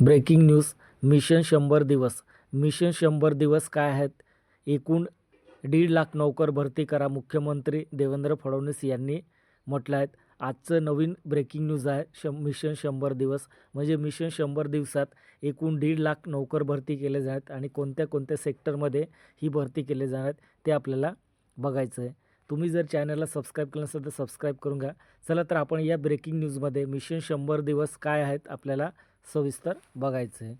Breaking news mission शंभर दिवस. Mission शंभर दिवस काय आहेत? एकूण दीड लाख नोकर भरती करा मुख्यमंत्री देवेंद्र फडणवीस यांनी म्हटलं आहेत आजचं नवीन ब्रेकिंग न्यूज आहे शं मिशन शंभर दिवस. म्हणजे मिशन शंभर दिवसात एकूण दीड लाख नोकर भरती केले जात आहेत आणि कोणत्या कोणत्या सेक्टरमध्ये ही भरती केले जाणार आहेत ते आपल्याला बघायचं आहे. तुम्ही जर चॅनलला सबस्क्राईब केलं नसेल तर सबस्क्राईब करून घ्या. चला तर आपण या ब्रेकिंग न्यूजमध्ये मिशन शंभर दिवस काय आहेत आपल्याला सविस्तर बघायचं आहे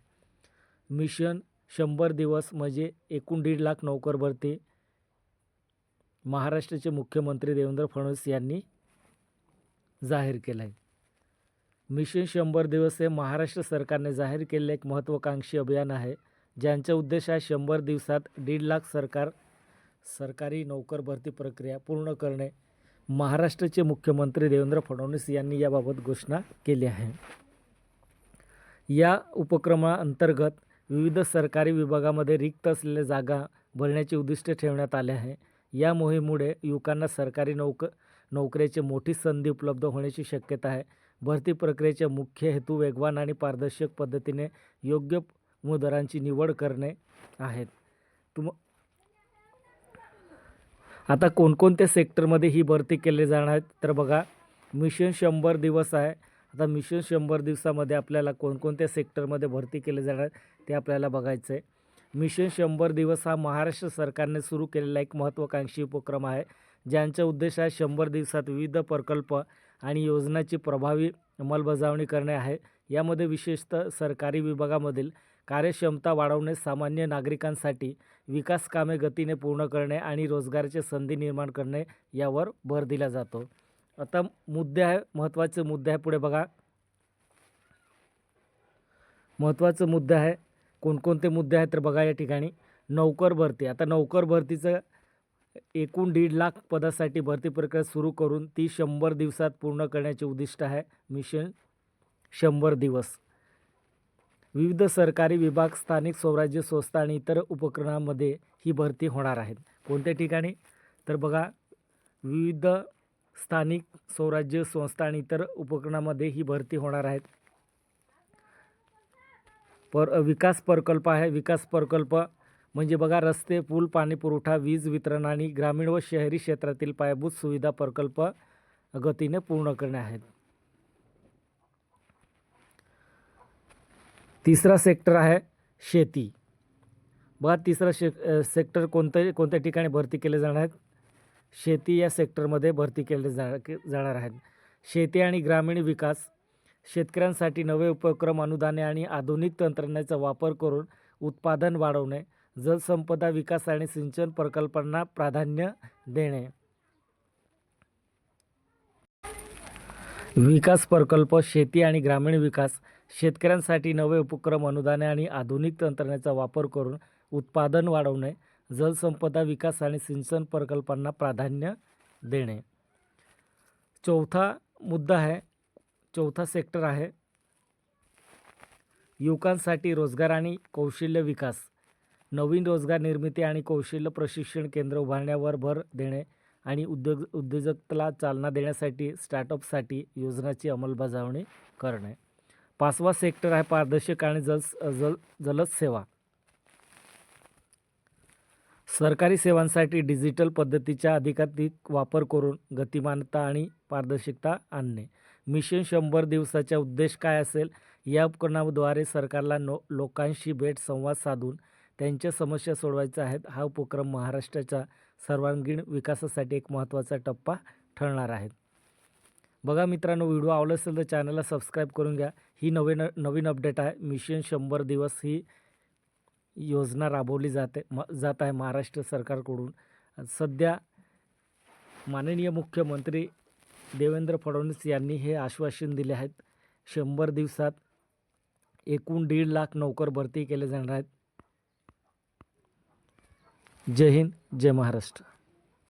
मिशन शंभर दिवस म्हणजे एकूण दीड लाख नोकर भरती. महाराष्ट्राचे मुख्यमंत्री देवेंद्र फडणवीस यांनी जाहीर केलं आहे मिशन शंभर दिवस हे महाराष्ट्र सरकारने जाहीर केलेलं एक महत्त्वाकांक्षी अभियान आहे. ज्यांचा उद्देश आहे शंभर दिवसात दीड लाख सरकार सरकारी नोकर भरती प्रक्रिया पूर्ण करणे. महाराष्ट्राचे मुख्यमंत्री देवेंद्र फडणवीस यांनी याबाबत घोषणा केली आहे. या उपक्रमाअंतर्गत विविध सरकारी विभागामध्ये रिक्त असलेल्या जागा भरण्याचे उद्दिष्ट ठेवण्यात आले आहे. या मोहिमेमुळे युवकांना सरकारी नोक नोकऱ्याची मोठी संधी उपलब्ध होण्याची शक्यता आहे. भरती प्रक्रियेचे मुख्य हेतू वेगवान आणि पारदर्शक पद्धतीने योग्य उमेदवारांची निवड करणे आहेत. तुम आता कोणकोणत्या सेक्टरमध्ये ही भरती केली जाणार आहेत तर बघा मिशन शंभर दिवस आहे. आता मिशन शंभर दिवसामध्ये आपल्याला कोणकोणत्या सेक्टरमध्ये भरती केले जाणार ते आपल्याला बघायचं आहे. मिशन शंभर दिवस हा महाराष्ट्र सरकारने सुरू केलेला एक महत्त्वाकांक्षी उपक्रम आहे ज्यांचा उद्देश आहे शंभर दिवसात विविध प्रकल्प आणि योजनाची प्रभावी अंमलबजावणी करणे आहे. यामध्ये विशेषतः सरकारी विभागामधील कार्यक्षमता वाढवणे सामान्य नागरिकांसाठी विकास कामे गतीने पूर्ण करणे आणि रोजगाराच्या संधी निर्माण करणे यावर भर दिला जातो. आता मुद्दे आहे महत्त्वाचे मुद्दे आहे पुढे बघा. महत्त्वाचं मुद्दे आहे कोणकोणते मुद्दे आहेत तर बघा या ठिकाणी. नौकर भरती. आता नौकर भरतीचं एकूण दीड लाख पदासाठी भरती प्रक्रिया सुरू करून ती शंभर दिवसात पूर्ण करण्याचे उद्दिष्ट आहे. मिशन शंभर दिवस. विविध सरकारी विभाग स्थानिक स्वराज्य संस्था आणि इतर उपक्रमांमध्ये ही भरती होणार आहेत. कोणत्या ठिकाणी? तर बघा विविध स्थानिक स्वराज्य संस्था आणि इतर उपक्रमांमध्ये ही भरती होणार आहेत. पर विकास प्रकल्प आहे. विकास प्रकल्प म्हणजे बघा रस्ते पूल पाणी पुरवठा वीज वितरण आणि ग्रामीण व शहरी क्षेत्रातील पायाभूत सुविधा प्रकल्प गतीने पूर्ण करणे आहेत. तिसरा सेक्टर आहे शेती. बघा तिसरा शे सेक्टर कोणत्या कोणत्या ठिकाणी भरती केले जाणार आहेत? शेती या सेक्टरमध्ये भरती केले जा जाणार आहेत. शेती आणि ग्रामीण विकास शेतकऱ्यांसाठी नवे उपक्रम अनुदाने आणि आधुनिक तंत्रज्ञानाचा वापर करून उत्पादन वाढवणे जलसंपदा विकास आणि सिंचन प्रकल्पांना प्राधान्य देणे. विकास प्रकल्प शेती आणि ग्रामीण विकास शेतकऱ्यांसाठी नवे उपक्रम अनुदाने आणि आधुनिक तंत्रज्ञानाचा वापर करून उत्पादन वाढवणे जलसंपदा विकास आणि सिंचन प्रकल्पांना प्राधान्य देणे. चौथा मुद्दा आहे चौथा सेक्टर आहे युवकांसाठी रोजगार आणि कौशल्य विकास. नवीन रोजगार निर्मिती आणि कौशल्य प्रशिक्षण केंद्र उभारण्यावर भर देणे आणि उद्योग उद्योजकतेला चालना देण्यासाठी स्टार्टअपसाठी योजनाची अंमलबजावणी करणे. पाचवा सेक्टर आहे पारदर्शक आणि जल जल जलद सेवा. सरकारी सेवांसाठी डिजिटल पद्धतीचा अधिकाधिक वापर करून गतिमानता आणि पारदर्शकता आणणे. मिशन शंभर दिवसाचा उद्देश काय असेल? या उपक्रमाद्वारे सरकारला नो लोकांशी भेट संवाद साधून त्यांच्या समस्या सोडवायच्या आहेत. हा उपक्रम महाराष्ट्राच्या सर्वांगीण विकासासाठी एक महत्त्वाचा टप्पा ठरणार आहे. बघा मित्रांनो व्हिडिओ आवडला असेल तर चॅनलला सबस्क्राईब करून घ्या. ही नवीन नवीन अपडेट आहे. मिशन शंभर दिवस ही योजना राबवली जाते म जात आहे महाराष्ट्र सरकारकडून. सध्या माननीय मुख्यमंत्री देवेंद्र फडणवीस यांनी हे आश्वासन दिले आहेत. शंभर दिवसात एकूण दीड लाख नोकर भरती केले जाणार आहेत. जय हिंद जय महाराष्ट्र.